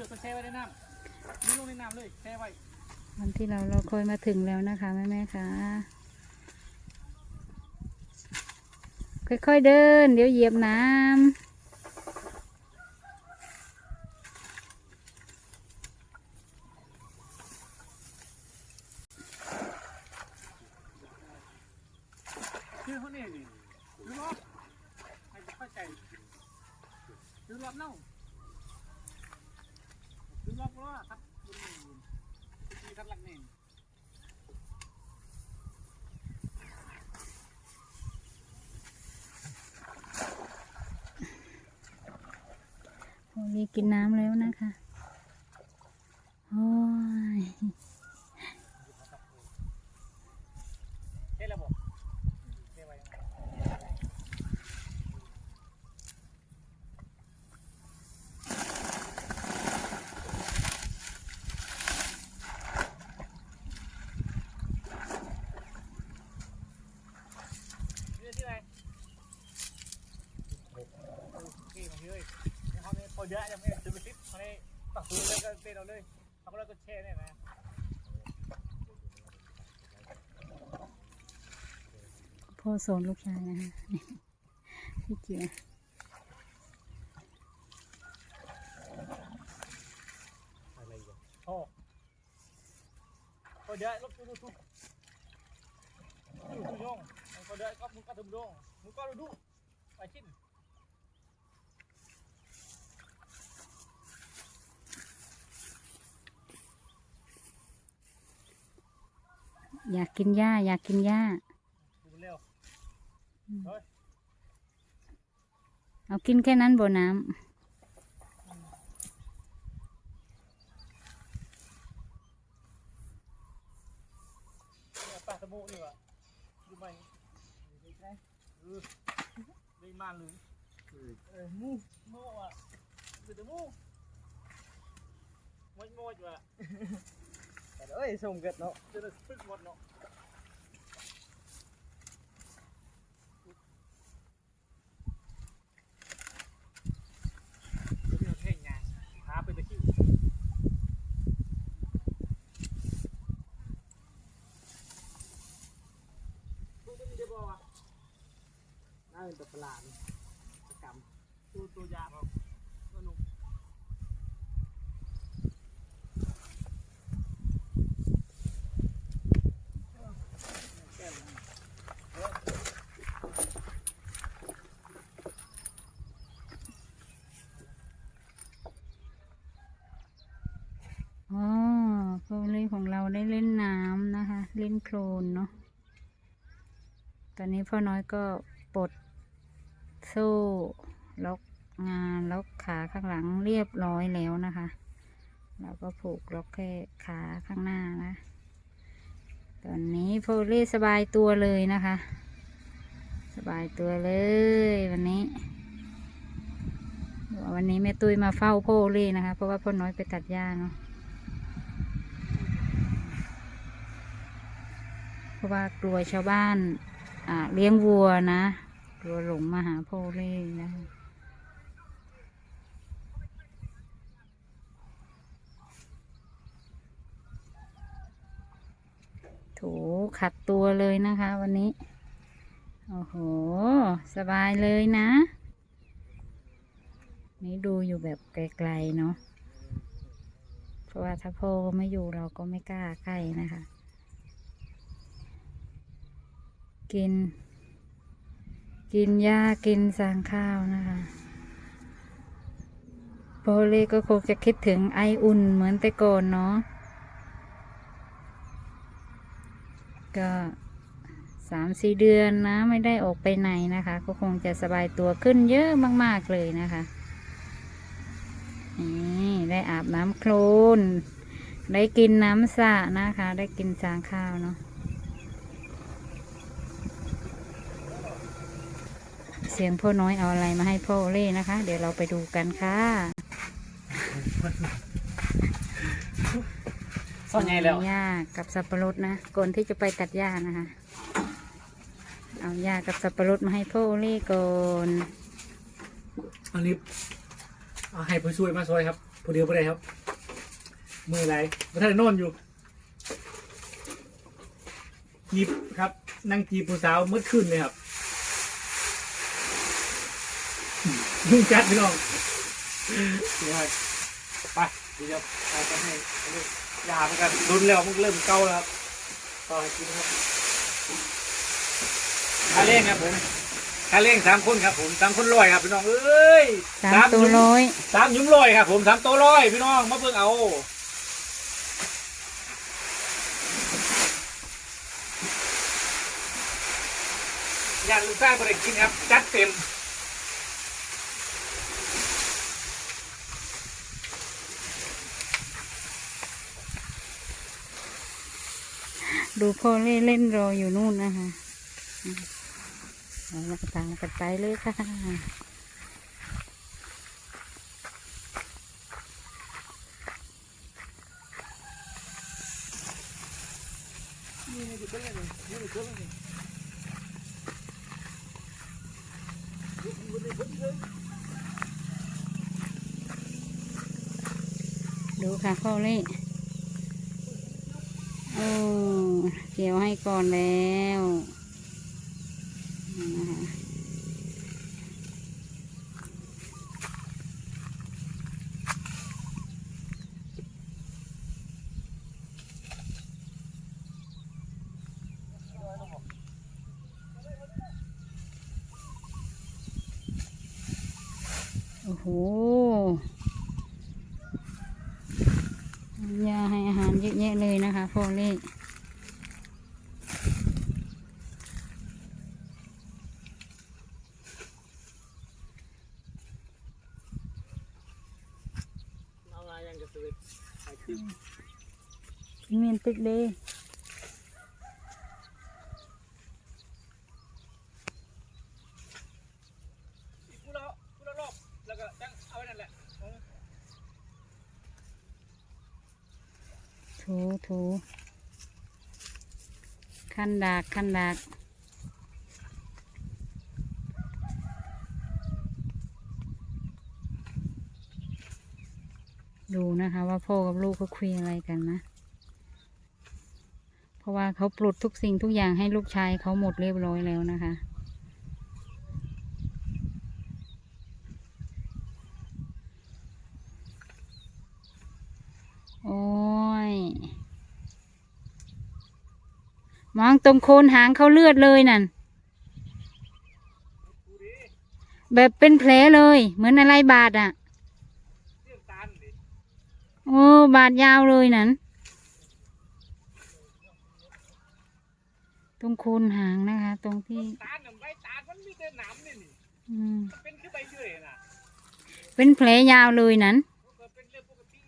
ชือกไปแช่ไว้ในน้ำนี่ลงในน้ำเลยแช่ไว้วันที่เราเราคอยมาถึงแล้วนะคะแม่แม่ๆค่ะค่อยๆเดิน เดี๋ยวเหยียบน้ำคือเขาเนี่ยนี่คือรอบให้เข้าใจคือรอบเน่า คือรอบเพราะว่าครับคุณมีคัดหลักเน่นโอ้ยกินน้ำแล้วนะคะ โอ้ย เท่ระบบเท่ไว้ยังไงนี่ที่ไหนโอเคมาพี่เอ้ยเนี่ยเขาเนี่ยพอเยอะยังไม่ถึงไปทิปเขาเนี่ยตักตัวเลยก็เต้นเอาเลยเขาก็เลยก็แช่เนี่ยนะพ่อสอนลูกชายนะคะพี่เจียอะไรอยู่อ้พอเดี๋ยวลบตู้ตู้ตู้ตู้ตู้ยงพอเดี๋ยวก็มึงก็ถึงดงมึงก็ดูไปชิ้น อยากกินหญ้า อยากกินหญ้าดูเร็วเอากินแค่นั้นบ่น้เนี่ยปลาตะมูนี่วะดูไหมเออได้มาเลยเออมูมูอะดูแต่มูมดมดว่ะเอ้ยส่งเกิดเนาะจะได้ซึกหมดเนาะเดี๋ยวเท่งไงหาไปตะคิว ตัวนี้จะบอกว่า น่าเป็น ตัวประหลาดประกรรมตัวตัวยาครับตัวนุ่มอ๋อโฟลี่ของเราได้เล่นน้ำนะคะ เล่นโคลนเนาะ ตอนนี้พ่อน้อยก็ปลด โซ่ล็อกงานล็อกขาข้างหลังเรียบร้อยแล้วนะคะเราก็ผูกล็อกแค่ขาข้างหน้านะ ตอนนี้โพลีสบายตัวเลยนะคะ สบายตัวเลยวันนี้ วันนี้แม่ตุ้ยมาเฝ้าโพลีนะคะ เพราะว่าพ่อน้อยไปตัดหญ้าเนาะ เพราะว่ากลัวชาวบ้านเลี้ยงวัวนะ กลัวหลงมาหาโพลี่นะคะโถขัดตัวเลยนะคะ วันนี้ โอ้โห สบายเลยนะ นี่ดูอยู่แบบไกลๆเนาะ เพราะว่าถ้าพ่อไม่อยู่เราก็ไม่กล้าใกล้นะคะ กิน กินหญ้ากินสางข้าวนะคะโพเล่ก็คงจะคิดถึงไออุ่นเหมือนแต่ก่อนเนาะก็สามสี่เดือนนะไม่ได้ออกไปไหนนะคะ ก็คงจะสบายตัวขึ้นเยอะมาก ๆ เลยนะคะนี่ได้อาบน้ำโคลน ได้กินน้ำสระนะคะ ได้กินสางข้าวเนาะ สียงพ่อน้อยเอาอะไรมาให้พ่อเล่นะคะ เดี๋ยวเราไปดูกันค่ะซ่อนไงแล้วหญ้ากับสับปะรดนะก่อนที่จะไปตัดหญ้านะคะ เอาหญ้ากับสับปะรดมาให้พ่อเล่ก่อนอันนี้เอาให้ผู้ช่วยมาซอยครับผู้เดียวไม่ได้ครับมืออะไรมาท่านนอนอยู่จีบครับนั่งจีบผู้สาวเมื่อคืนเลยครับ ยุ่งจัดพี่น้องเดี๋ยวให้ไปเดี๋ยวเอาไปให้ลูกยาเหมือนกันรุนแล้วมันเริ่มเก่าแล้วครับต่อให้กินครับค่าเร่งครับผมค่าเร่งสามคนครับผมสามคนร้อยครับพี่น้องเอ้ยสามตัวยุ้มร้อยสามยุ้มร้อยครับผมสามตัวร้อยพี่น้องมาเพิ่งเอาอยากลูกสร้างบริกินครับจัดเต็ม ดูพ่อเล่นเล่นรออยู่นู่นนะคะอืมเอาละตามกันไปเลยค่ะดูค่ะพ่อเล่โอ้ เกี่ยวให้ก่อนแล้วนะคะโอ้โหยาให้อาหารเยอะแยะเลยนะคะพ่อเล่ เอามายังจะสวิตไปขึ้น เมียนตึกเด้กูละกูละรอบแล้วก็จังเอาไว้นั่นแหละถูถูขั้นดากขั้นดากดูนะคะว่าพ่อกับลูกเขาคุยอะไรกันนะ ราะว่าเขาปลดทุกสิ่งทุกอย่างให้ลูกชายเขาหมดเรียบร้อยแล้วนะคะ โอ้ย มองตรงโคนหางเขาเลือดเลยนั่น แบบเป็นแผลเลย เหมือนอะไรบาดอะเรื่องตาลดิโอ้ บาดยาวเลยนั่น ตรงโคนหางนะคะ ตรงที่ตาลน่ะใบตาลมันมีแต่หนามนี่นี่อืมมันเป็นคือใบเยื่อยน่ะเป็นแผลยาวเลยนั่นมันก็เป็นเรื่องปกติ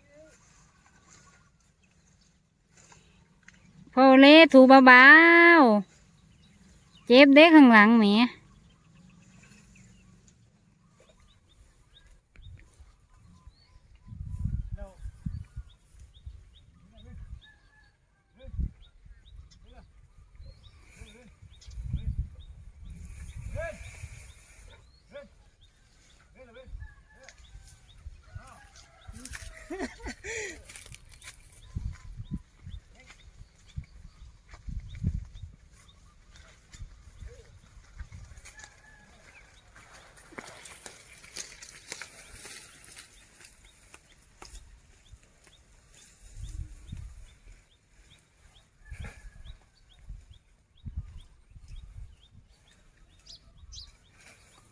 พอเละถูเบาๆเจ็บเด็กข้างหลังแหม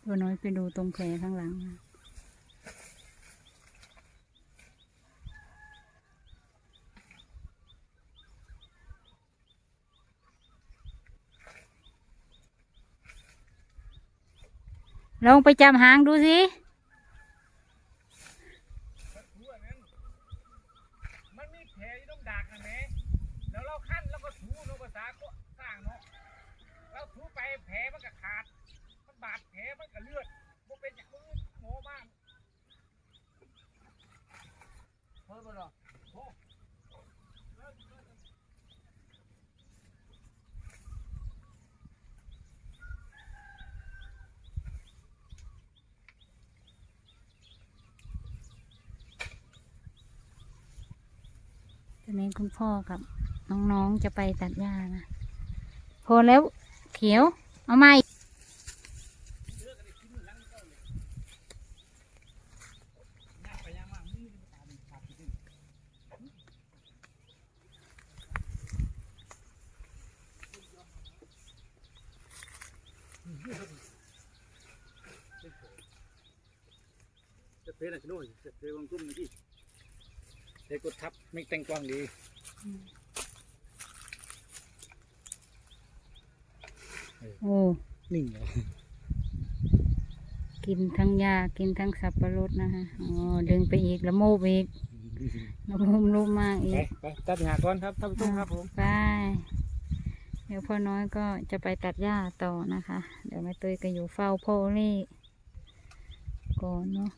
ตัวน้อยไปดูตรงแผลข้างหลังนะลองไปจับหางดูสิมันมีแผลอยู่ตรงดากนะแม่แล้วเราขั้นแล้วก็ถูเนาะภาษาก็สร้างเนาะ เราถูไปแผลมันก็ขาด บาดแผลมันก็เลือดบ่เป็นอย่างอื่นหมอบ้านเพิ่มมาหรอตอนนี้คุณพ่อกับน้องๆจะไปตัดหญ้านะ พอแล้วเขียว เอาไม้ พลอะไรกันด้วยจะเพลวงกลุ่มนี่เพลกดทับไม่แต่งกว้างดีโอ้นิ่งเหรอกินทั้งหญ้ากินทั้งสับปะรดนะคะอ๋อดึงไปอีกแล้วโมบอีกแล้วมุมรูปมากอีไปกไปตัดหญ้าก่อนครับท่านผู้ชมครับผมไปเดี๋ยวพ่อน้อยก็จะไปตัดหญ้าต่อนะคะ เดี๋ยวแม่ตุ้ยก็อยู่เฝ้าพ่อเล่ก่อนเนาะ